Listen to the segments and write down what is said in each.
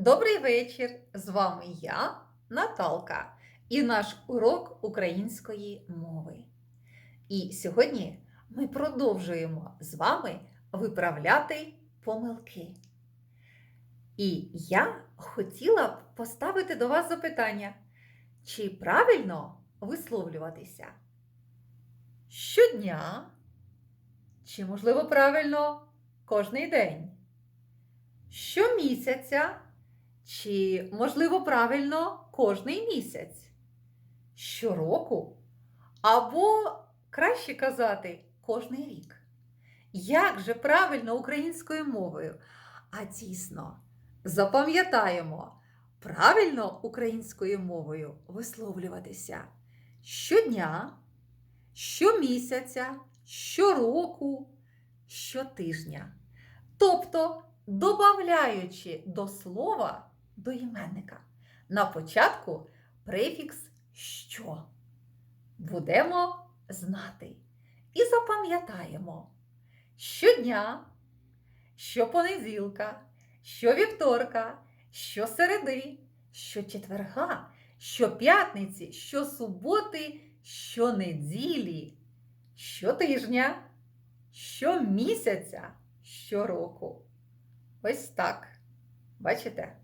Добрий вечір! З вами я, Наталка, і наш урок української мови. І сьогодні ми продовжуємо з вами виправляти помилки. І я хотіла б поставити до вас запитання, чи правильно висловлюватися щодня, чи, можливо, правильно кожний день, щомісяця, чи, можливо, правильно кожний місяць, щороку, або, краще казати, кожний рік. Як же правильно українською мовою? А дійсно, запам'ятаємо, правильно українською мовою висловлюватися щодня, щомісяця, щороку, щотижня. Тобто, добавляючи до слова до іменника на початку префікс що. Будемо знати і запам'ятаємо щодня, щопонеділка, щовівторка, щосереди, щочетверга, щоп'ятниці, щосуботи, щонеділі, щотижня, щомісяця, щороку. Ось так. Бачите?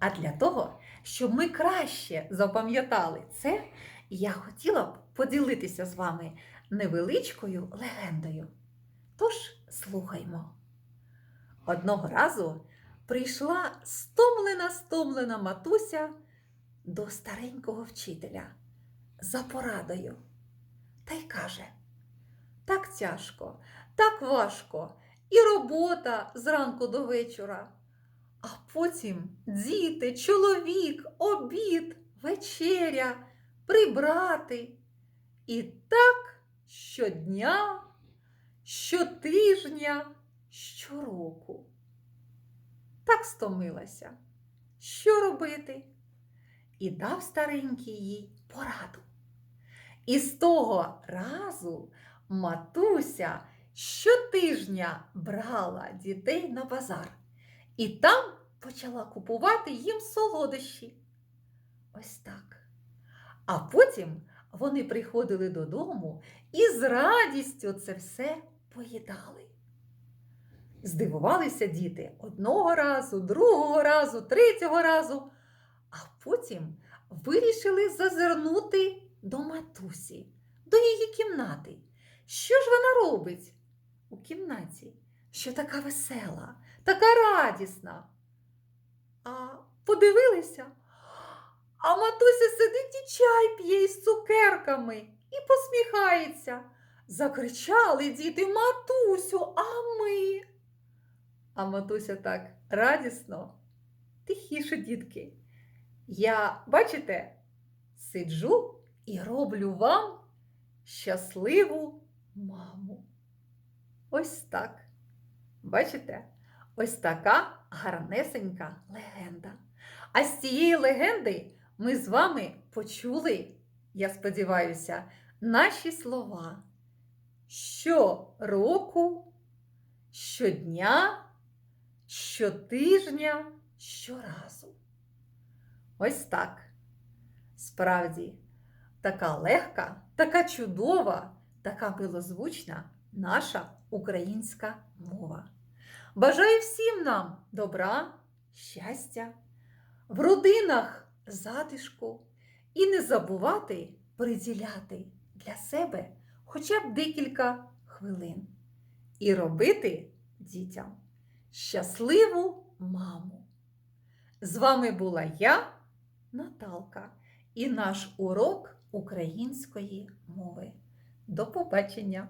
А для того, щоб ми краще запам'ятали це, я хотіла б поділитися з вами невеличкою легендою. Тож слухаймо. Одного разу прийшла стомлена стомлена матуся до старенького вчителя за порадою та й каже: так тяжко, так важко, і робота зранку до вечора. Потім діти, чоловік, обід, вечеря, прибрати. І так щодня, щотижня, щороку. Так стомилася. Що робити? І дав старенький їй пораду. І з того разу матуся щотижня брала дітей на базар і там почала купувати їм солодощі. Ось так. А потім вони приходили додому і з радістю це все поїдали. Здивувалися діти одного разу, другого разу, третього разу, а потім вирішили зазирнути до матусі, до її кімнати. Що ж вона робить у кімнаті? Що така весела, така радісна. А подивилися, а матуся сидить і чай п'є із цукерками і посміхається. Закричали діти Матусю, а ми. А матуся так радісно, тихіше, дітки. Я, бачите, сиджу і роблю вам щасливу маму. Ось так. Бачите? Ось така гарнесенька легенда. А з цієї легенди ми з вами почули, я сподіваюся, наші слова щороку, щодня, щотижня, щоразу. Ось так. Справді, така легка, така чудова, така милозвучна наша українська мова. Бажаю всім нам добра, щастя, в родинах затишку і не забувати приділяти для себе хоча б декілька хвилин і робити дітям щасливу маму. З вами була я, Наталка, і наш урок української мови. До побачення!